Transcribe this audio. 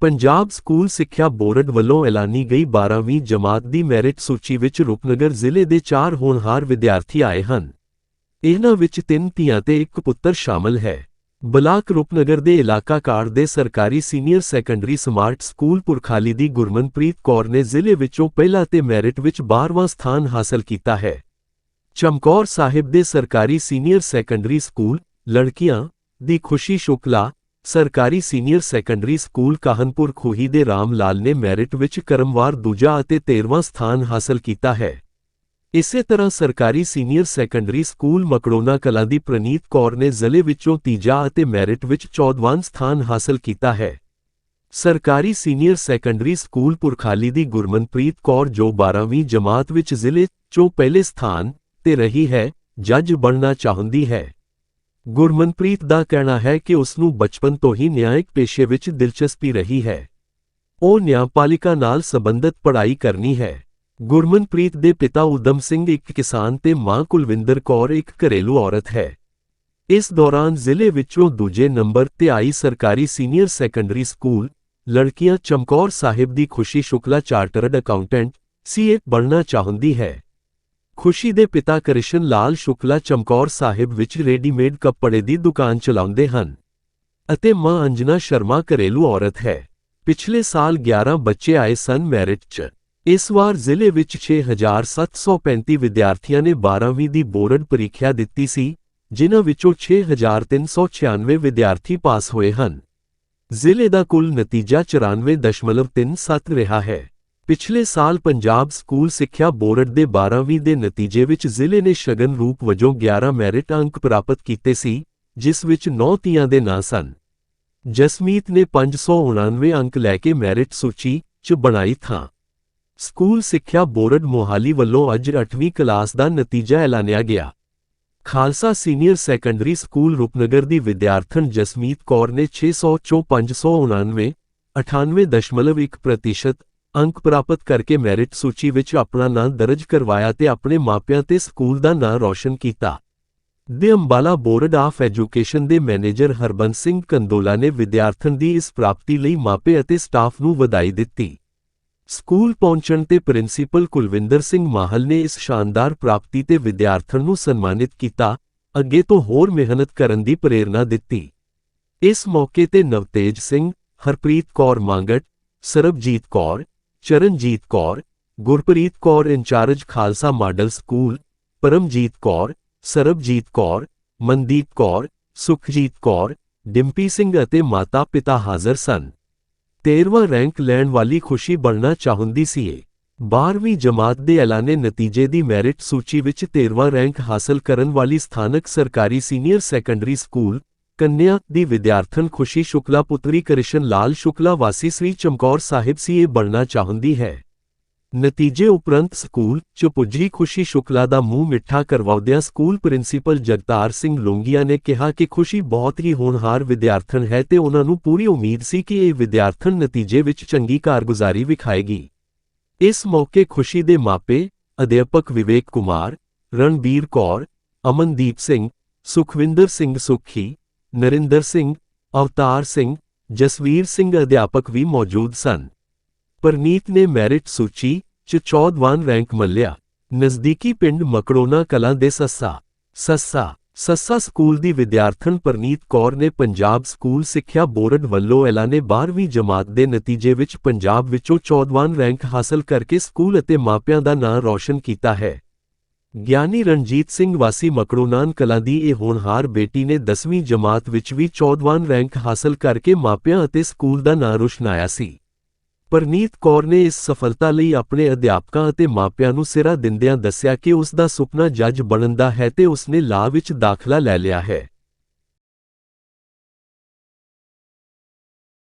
Punjab school ਸਿੱਖਿਆ board ਵੱਲੋਂ ਐਲਾਨੀ ਗਈ 12ਵੀਂ ਜਮਾਤ ਦੀ ਮੈਰਿਟ ਸੂਚੀ ਵਿੱਚ ਰੂਪਨਗਰ ਜ਼ਿਲ੍ਹੇ ਦੇ 4 ਹੋਣਹਾਰ ਵਿਦਿਆਰਥੀ ਆਏ ਹਨ। ਇਹਨਾਂ ਵਿੱਚ ਤਿੰਨ ਧੀਆਂ ਤੇ ਇੱਕ ਪੁੱਤਰ ਸ਼ਾਮਲ ਹੈ। ਬਲਾਕ ਰੂਪਨਗਰ ਦੇ ਇਲਾਕਾ ਕਾਰ ਦੇ ਸਰਕਾਰੀ senior secondary smart school Purkhali ਦੀ ਗੁਰਮਨਪ੍ਰੀਤ ਕੌਰ ਨੇ ਜ਼ਿਲ੍ਹੇ ਵਿੱਚੋਂ ਪਹਿਲਾ ਤੇ ਮੈਰਿਟ ਵਿੱਚ 12ਵਾਂ ਸਥਾਨ ਹਾਸਲ ਕੀਤਾ ਹੈ। ਚਮਕੌਰ ਸਾਹਿਬ ਦੇ ਸਰਕਾਰੀ ਸੀਨੀਅਰ ਸੈਕੰਡਰੀ ਸਕੂਲ ਲੜਕੀਆਂ ਦੀ ਖੁਸ਼ੀ ਸ਼ੁਕਲਾ ਸਰਕਾਰੀ senior secondary school Kahnpur Khohi ਦੇ ਰਾਮ ਲਾਲ ਨੇ ਮੈਰਿਟ ਵਿੱਚ ਕਰਮਵਾਰ ਦੂਜਾ ਅਤੇ 13ਵਾਂ ਸਥਾਨ ਹਾਸਲ ਕੀਤਾ ਹੈ। ਇਸੇ ਤਰ੍ਹਾਂ ਸਰਕਾਰੀ senior secondary school Makrona Kalan ਦੀ ਪ੍ਰਨੀਤ ਕੌਰ ਨੇ ਜ਼ਿਲ੍ਹੇ ਵਿੱਚੋਂ ਤੀਜਾ ਅਤੇ ਮੈਰਿਟ ਵਿੱਚ 14ਵਾਂ ਸਥਾਨ ਹਾਸਲ ਕੀਤਾ ਹੈ। ਸਰਕਾਰੀ ਸੀਨੀਅਰ ਸੈਕੰਡਰੀ ਸਕੂਲ ਪੁਰਖਾਲੀ ਦੀ ਗੁਰਮਨਪ੍ਰੀਤ ਕੌਰ ਜੋ 12ਵੀਂ ਜਮਾਤ ਵਿੱਚ ਜ਼ਿਲ੍ਹੇ 'ਚੋਂ ਪਹਿਲੇ ਸਥਾਨ ਤੇ ਰਹੀ ਹੈ, ਜੱਜ ਬਣਨਾ ਚਾਹੁੰਦੀ ਹੈ। ਗੁਰਮਨਪ੍ਰੀਤ ਦਾ ਕਹਿਣਾ ਹੈ ਕਿ ਉਸ ਨੂੰ ਬਚਪਨ ਤੋਂ ਹੀ ਨਿਆਂਇਕ ਪੇਸ਼ੇ ਵਿੱਚ ਦਿਲਚਸਪੀ ਰਹੀ ਹੈ। ਉਹ ਨਿਆਂਪਾਲਿਕਾ ਨਾਲ ਸੰਬੰਧਿਤ ਪੜ੍ਹਾਈ ਕਰਨੀ ਹੈ। ਗੁਰਮਨਪ੍ਰੀਤ ਦੇ ਪਿਤਾ ਉਦਮ ਸਿੰਘ ਇੱਕ ਕਿਸਾਨ ਤੇ ਮਾਂ ਕੁਲਵਿੰਦਰ ਕੌਰ ਇੱਕ ਘਰੇਲੂ ਔਰਤ ਹੈ। ਇਸ ਦੌਰਾਨ ਜ਼ਿਲ੍ਹੇ ਵਿੱਚੋਂ ਦੂਜੇ ਨੰਬਰ ਤੇ ਆਈ ਸਰਕਾਰੀ ਸੀਨੀਅਰ ਸੈਕੰਡਰੀ ਸਕੂਲ, ਲੜਕੀਆਂ ਚਮਕੌਰ ਸਾਹਿਬ ਦੀ ਖੁਸ਼ੀ ਸ਼ੁਕਲਾ ਚਾਰਟਰਡ ਅਕਾਊਂਟੈਂਟ ਸੀਏ ਬਣਨਾ ਚਾਹੁੰਦੀ ਹੈ। ਖੁਸ਼ੀ ਦੇ ਪਿਤਾ ਕ੍ਰਿਸ਼ਨ ਲਾਲ ਸ਼ੁਕਲਾ ਚਮਕੌਰ ਸਾਹਿਬ ਵਿੱਚ ਰੈਡੀਮੇਡ ਕੱਪੜੇ ਦੀ ਦੁਕਾਨ ਚਲਾਉਂਦੇ ਹਨ ਅਤੇ ਮਾਂ ਅੰਜਨਾ ਸ਼ਰਮਾ ਘਰੇਲੂ ਔਰਤ ਹੈ। ਪਿਛਲੇ ਸਾਲ 11 ਬੱਚੇ ਆਏ ਸਨ ਮੈਰਿਟ 'ਚ। ਇਸ ਵਾਰ ਜ਼ਿਲ੍ਹੇ ਵਿੱਚ 6735 ਵਿਦਿਆਰਥੀਆਂ ਨੇ 12ਵੀਂ ਦੀ ਬੋਰਡ ਪ੍ਰੀਖਿਆ ਦਿੱਤੀ ਸੀ, ਜਿਨ੍ਹਾਂ ਵਿੱਚੋਂ 6396 ਵਿਦਿਆਰਥੀ ਪਾਸ ਹੋਏ ਹਨ। ਜ਼ਿਲ੍ਹੇ ਦਾ ਕੁੱਲ ਨਤੀਜਾ 94.37 ਰਿਹਾ ਹੈ। ਪਿਛਲੇ ਸਾਲ ਪੰਜਾਬ ਸਕੂਲ ਸਿੱਖਿਆ ਬੋਰਡ ਦੇ 12ਵੀਂ ਦੇ ਨਤੀਜੇ ਵਿੱਚ ਜ਼ਿਲ੍ਹੇ ਨੇ ਸ਼ਗਨ ਰੂਪ ਵਜੋਂ 11 ਮੈਰਿਟ ਅੰਕ ਪ੍ਰਾਪਤ ਕੀਤੇ ਸੀ, ਜਿਸ ਵਿੱਚ 9 ਧੀਆਂ ਦੇ ਨਾਂ ਸਨ। ਜਸਮੀਤ ਨੇ 599 ਅੰਕ ਲੈ ਕੇ ਮੈਰਿਟ ਸੂਚੀ 'ਚ ਬਣਾਈ ਥਾਂ। ਸਕੂਲ ਸਿੱਖਿਆ ਬੋਰਡ ਮੋਹਾਲੀ ਵੱਲੋਂ ਅੱਜ 8ਵੀਂ ਕਲਾਸ ਦਾ ਨਤੀਜਾ ਐਲਾਨਿਆ ਗਿਆ। Khalsa senior secondary school Rupnagar ਦੀ ਵਿਦਿਆਰਥਣ ਜਸਮੀਤ ਕੌਰ ਨੇ 600 ਚੋਂ 599 98.1% ਅੰਕ ਪ੍ਰਾਪਤ ਕਰਕੇ ਮੈਰਿਟ ਸੂਚੀ ਵਿੱਚ ਆਪਣਾ ਨਾਂ ਦਰਜ ਕਰਵਾਇਆ ਤੇ ਆਪਣੇ ਮਾਪਿਆਂ ਤੇ ਸਕੂਲ ਦਾ ਨਾਂ ਰੌਸ਼ਨ ਕੀਤਾ। ਦੇ ਅੰਬਾਲਾ ਬੋਰਡ ਆਫ ਐਜੂਕੇਸ਼ਨ ਦੇ ਮੈਨੇਜਰ ਹਰਬੰਸ ਸਿੰਘ ਕੰਦੋਲਾ ਨੇ ਵਿਦਿਆਰਥਣ ਦੀ ਇਸ ਪ੍ਰਾਪਤੀ ਲਈ ਮਾਪੇ ਅਤੇ ਸਟਾਫ ਨੂੰ ਵਧਾਈ ਦਿੱਤੀ। ਸਕੂਲ ਪਹੁੰਚਣ ਤੇ ਪ੍ਰਿੰਸੀਪਲ ਕੁਲਵਿੰਦਰ ਸਿੰਘ ਮਾਹਲ ਨੇ ਇਸ ਸ਼ਾਨਦਾਰ ਪ੍ਰਾਪਤੀ ਤੇ ਵਿਦਿਆਰਥਣ ਨੂੰ ਸਨਮਾਨਿਤ ਕੀਤਾ, ਅੱਗੇ ਤੋਂ ਹੋਰ ਮਿਹਨਤ ਕਰਨ ਦੀ ਪ੍ਰੇਰਣਾ ਦਿੱਤੀ। ਇਸ ਮੌਕੇ ਤੇ Navtej Singh, Harpreet Kaur Mangat, Sarabjit Kaur Charanjit Kaur, Gurpreet Kaur incharge Khalsa model school, Paramjit Kaur, Sarabjit Kaur, Mandeep Kaur, Sukhjit Kaur, Dimpy Singh ਅਤੇ ਮਾਤਾ ਪਿਤਾ ਹਾਜ਼ਰ ਸਨ। 13ਵਾਂ ਰੈਂਕ ਲੈਣ ਵਾਲੀ ਖੁਸ਼ੀ ਬਣਨਾ ਚਾਹੁੰਦੀ ਸੀ ਇਹ। 12ਵੀਂ ਜਮਾਤ ਦੇ ਐਲਾਨੇ ਨਤੀਜੇ ਦੀ ਮੈਰਿਟ ਸੂਚੀ ਵਿੱਚ 13ਵਾਂ ਰੈਂਕ ਹਾਸਲ ਕਰਨ ਵਾਲੀ ਸਥਾਨਕ ਸਰਕਾਰੀ ਸੀਨੀਅਰ ਸੈਕੰਡਰੀ ਸਕੂਲ ਕੰਨਿਆ ਦੀ ਵਿਦਿਆਰਥਣ ਖੁਸ਼ੀ ਸ਼ੁਕਲਾ ਪੁੱਤਰੀ ਕ੍ਰਿਸ਼ਨ ਲਾਲ ਸ਼ੁਕਲਾ ਵਾਸੀ ਸ੍ਰੀ ਚਮਕੌਰ ਸਾਹਿਬ ਸੀ ਇਹ ਬਣਨਾ ਚਾਹੁੰਦੀ ਹੈ। ਨਤੀਜੇ ਉਪਰੰਤ ਸਕੂਲ ਚ ਪੁੱਜੀ ਖੁਸ਼ੀ ਸ਼ੁਕਲਾ ਦਾ ਮੂੰਹ ਮਿੱਠਾ ਕਰਵਾਉਂਦਿਆਂ ਸਕੂਲ ਪ੍ਰਿੰਸੀਪਲ ਜਗਤਾਰ ਸਿੰਘ ਲੋਂਗੀਆ ਨੇ ਕਿਹਾ ਕਿ ਖੁਸ਼ੀ ਬਹੁਤ ਹੀ ਹੋਣਹਾਰ ਵਿਦਿਆਰਥਣ ਹੈ ਤੇ ਉਹਨਾਂ ਨੂੰ ਪੂਰੀ ਉਮੀਦ ਸੀ ਕਿ ਇਹ ਵਿਦਿਆਰਥਣ ਨਤੀਜੇ ਵਿੱਚ ਚੰਗੀ ਕਾਰਗੁਜ਼ਾਰੀ ਵਿਖਾਏਗੀ। ਇਸ ਮੌਕੇ ਖੁਸ਼ੀ ਦੇ ਮਾਪੇ ਅਧਿਆਪਕ ਵਿਵੇਕ ਕੁਮਾਰ, ਰਣਬੀਰ ਕੌਰ, ਅਮਨਦੀਪ ਸਿੰਘ, ਸੁਖਵਿੰਦਰ ਸਿੰਘ ਸੁਖੀ ਨਰਿੰਦਰ ਸਿੰਘ, ਅਵਤਾਰ ਸਿੰਘ, ਜਸਵੀਰ ਸਿੰਘ ਅਧਿਆਪਕ ਵੀ ਮੌਜੂਦ ਸਨ। ਪਰਨੀਤ ਨੇ ਮੈਰਿਟ ਸੂਚੀ 'ਚ 14ਵਾਂ ਰੈਂਕ ਮੱਲਿਆ। ਨਜ਼ਦੀਕੀ ਪਿੰਡ ਮਕੜੋਨਾ ਕਲਾਂ ਦੇ ਸੱਸਾ ਸੱਸਾ ਸੱਸਾ ਸਕੂਲ ਦੀ ਵਿਦਿਆਰਥਣ ਪਰਨੀਤ ਕੌਰ ਨੇ ਪੰਜਾਬ ਸਕੂਲ ਸਿੱਖਿਆ ਬੋਰਡ ਵੱਲੋਂ ਐਲਾਨੇ 12ਵੀਂ ਜਮਾਤ ਦੇ ਨਤੀਜੇ ਵਿੱਚ ਪੰਜਾਬ ਵਿੱਚੋਂ 14ਵਾਂ ਰੈਂਕ ਹਾਸਲ ਕਰਕੇ ਸਕੂਲ ਅਤੇ ਮਾਪਿਆਂ ਦਾ ਨਾਂ ਰੌਸ਼ਨ ਕੀਤਾ ਹੈ। ਗਿਆਨੀ ਰਣਜੀਤ ਸਿੰਘ ਵਾਸੀ ਮਕੜੋਨਾਨ ਕਲਾਂ ਦੀ ਇਹ ਹੋਣਹਾਰ ਬੇਟੀ ਨੇ 10ਵੀਂ ਜਮਾਤ ਵਿੱਚ ਵੀ 14ਵਾਂ ਰੈਂਕ ਹਾਸਲ ਕਰਕੇ ਮਾਪਿਆਂ ਅਤੇ ਸਕੂਲ ਦਾ ਨਾਂ ਰੋਸ਼ਨਾਇਆ ਸੀ। ਪਰਨੀਤ ਕੌਰ ਨੇ ਇਸ ਸਫਲਤਾ ਲਈ ਆਪਣੇ ਅਧਿਆਪਕਾਂ ਅਤੇ ਮਾਪਿਆਂ ਨੂੰ ਸਿਰਾ ਦਿੰਦਿਆਂ ਦੱਸਿਆ ਕਿ ਉਸ ਦਾ ਸੁਪਨਾ ਜੱਜ ਬਣਨ ਦਾ ਹੈ ਤੇ ਉਸ ਨੇ ਲਾਅ ਵਿੱਚ ਦਾਖਲਾ ਲੈ ਲਿਆ ਹੈ।